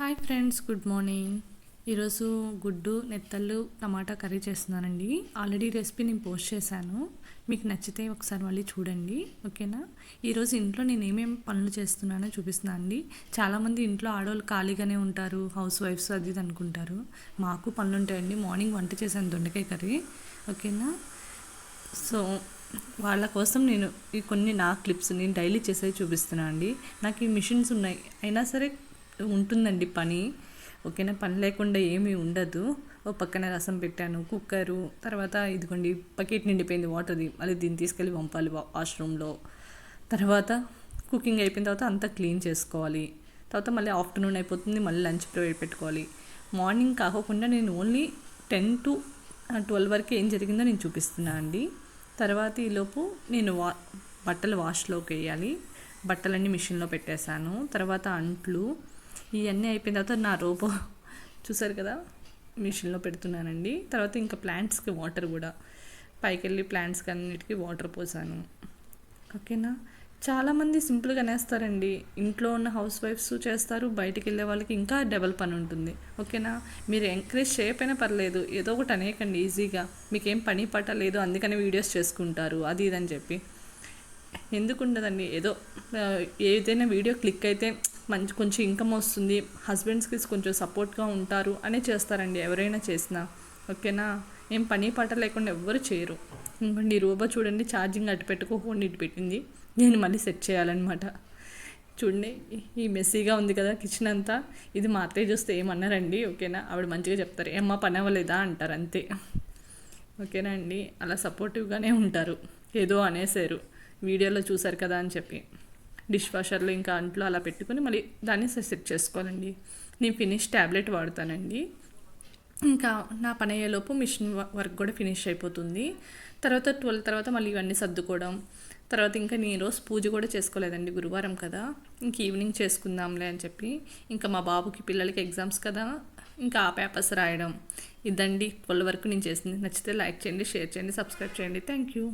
Hi friends good morning. ఈరోజు గుడ్డు నెత్తళ్ళు టమాటా కర్రీ చేస్తున్నానండి. ఆల్రెడీ రెసిపీ నేను పోస్ట్ చేశాను. మీకు నచ్చితే ఒకసారి మళ్ళీ చూడండి. ఓకేనా? ఈరోజు ఇంట్లో నేను ఏమేమి పనులు చేస్తున్నానో చూపిస్తున్నాను అండి. చాలామంది ఇంట్లో ఆడవాళ్ళు ఖాళీగానే ఉంటారు హౌస్ వైఫ్స్ అది ఇది అనుకుంటారు. మాకు పనులు ఉంటాయండి. మార్నింగ్ వంట చేశాను దొండకాయ కర్రీ. ఓకేనా? సో వాళ్ళ కోసం నేను ఈ కొన్ని నా క్లిప్స్ నేను డైలీ చేసేవి చూపిస్తున్నాను అండి. నాకు ఈ మిషన్స్ ఉన్నాయి. అయినా సరే ఉంటుందండి పని. ఓకేనా? పని లేకుండా ఏమీ ఉండదు. ఓ పక్కన రసం పెట్టాను కుక్కరు తర్వాత ఇదిగోండి బకెట్ నిండిపోయింది వాటర్ది మళ్ళీ దీన్ని తీసుకెళ్ళి పంపాలి వాష్రూమ్లో. తర్వాత కుకింగ్ అయిపోయిన తర్వాత అంతా క్లీన్ చేసుకోవాలి. తర్వాత మళ్ళీ ఆఫ్టర్నూన్ అయిపోతుంది మళ్ళీ లంచ్ ప్రిపేర్ పెట్టుకోవాలి. మార్నింగ్ కాకుండా నేను ఓన్లీ టెన్ టు ట్వెల్వ్ వరకు ఏం జరిగిందో నేను చూపిస్తున్నాను అండి. తర్వాత ఈలోపు నేను వా బట్టలు వాష్లోకి వేయాలి. బట్టలన్నీ మిషన్లో పెట్టేశాను. తర్వాత అంట్లు ఇవన్నీ అయిపోయిన తర్వాత నా రోబో చూసారు కదా మిషన్లో పెడుతున్నానండి. తర్వాత ఇంకా ప్లాంట్స్కి వాటర్ కూడా. పైకి వెళ్ళి ప్లాంట్స్కి అన్నిటికీ వాటర్ పోసాను. ఓకేనా? చాలామంది సింపుల్గా నేస్తారండి ఇంట్లో ఉన్న హౌస్ వైఫ్స్ చేస్తారు బయటికి వెళ్ళే వాళ్ళకి ఇంకా డబల్ పని ఉంటుంది. ఓకేనా? మీరు ఎంకరేజ్ చేయకపోయినా పర్లేదు ఏదో ఒకటి అనేకండి ఈజీగా. మీకేం పని పట్టలేదు అందుకని వీడియోస్ చేసుకుంటారు అది ఇదని చెప్పి. ఎందుకు ఉండదండి ఏదో ఏదైనా వీడియో క్లిక్ అయితే మంచి కొంచెం ఇన్కమ్ వస్తుంది హస్బెండ్స్కి కొంచెం సపోర్ట్గా ఉంటారు అనే చేస్తారండి ఎవరైనా చేసినా. ఓకేనా? ఏం పని పాట లేకుండా ఎవ్వరు చేయరు. ఇంకోండి రూబా చూడండి ఛార్జింగ్ అటు పెట్టుకోకుండా ఇటు పెట్టింది. నేను మళ్ళీ సెట్ చేయాలన్నమాట. చూడండి ఈ మెస్సీగా ఉంది కదా కిచెన్ అంతా. ఇది మా అత్తయ్య చూస్తే ఏమన్నారండి? ఓకేనా? ఆవిడ మంచిగా చెప్తారు. ఏమ్మా పని అవ్వలేదా? అంటారు అంతే. ఓకేనా అండి? అలా సపోర్టివ్గానే ఉంటారు. ఏదో అనేసారు. వీడియోలో చూసారు కదా అని చెప్పి. డిష్ వాషర్లో ఇంకా అంట్లో అలా పెట్టుకుని మళ్ళీ దాన్ని సెట్ చేసుకోవాలండి. నేను ఫినిష్ ట్యాబ్లెట్ వాడతానండి. ఇంకా నా పని అయ్యేలోపు మిషన్ వర్క్ కూడా ఫినిష్ అయిపోతుంది. తర్వాత ట్వెల్వ్ తర్వాత మళ్ళీ ఇవన్నీ సర్దుకోవడం. తర్వాత ఇంకా నేను రోజు పూజ కూడా చేసుకోలేదండి గురువారం కదా. ఇంక ఈవినింగ్ చేసుకుందాంలే అని చెప్పి. ఇంకా మా బాబుకి పిల్లలకి ఎగ్జామ్స్ కదా. ఇంకా ఆ పేపర్స్ రాయడం. ఇదండి. ట్వెల్వ్ వరకు నేను చేసింది. నచ్చితే లైక్ చేయండి షేర్ చేయండి సబ్స్క్రైబ్ చేయండి. Thank you.